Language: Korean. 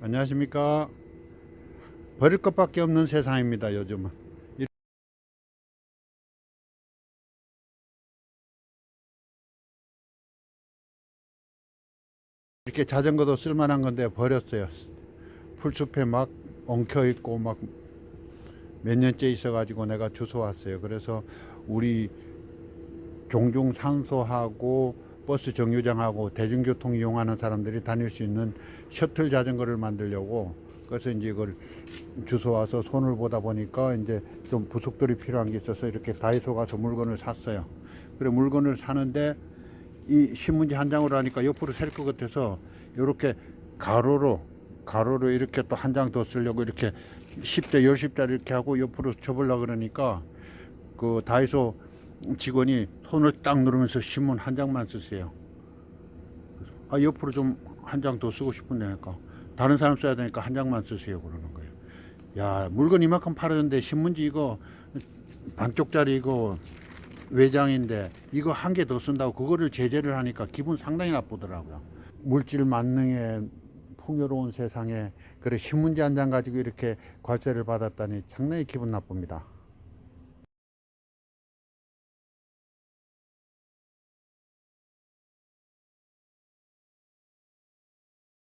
안녕하십니까. 버릴 것밖에 없는 세상입니다, 요즘은. 이렇게 자전거도 쓸만한 건데 버렸어요. 풀숲에 막 엉켜 있고 막 몇 년째 있어 가지고 내가 주워 왔어요. 그래서 우리 종중 상소하고 버스 정류장하고 대중교통 이용하는 사람들이 다닐 수 있는 셔틀 자전거를 만들려고 그래서 이제 이걸 주워 와서 손을 보다 보니까 이제 좀 부속돌이 필요한 게 있어서 이렇게 다이소 가서 물건을 샀어요. 그래 물건을 사는데 이 신문지 한 장으로 하니까 옆으로 셀 것 같아서 이렇게 가로로 가로로 이렇게 또 한 장 더 쓰려고 이렇게 10대 10십짜리 이렇게 하고 옆으로 접으려고 그러니까 그 다이소 직원이 손을 딱 누르면서 신문 한 장만 쓰세요. 아 옆으로 좀 한 장 더 쓰고 싶은데니까 다른 사람 써야 되니까 한 장만 쓰세요 그러는 거예요. 야 물건 이만큼 팔았는데 신문지 이거 반쪽짜리 이거 외장인데 이거 한 개 더 쓴다고 그거를 제재를 하니까 기분 상당히 나쁘더라고요. 물질 만능의 풍요로운 세상에 그래 신문지 한 장 가지고 이렇게 과세를 받았다니 상당히 기분 나쁩니다.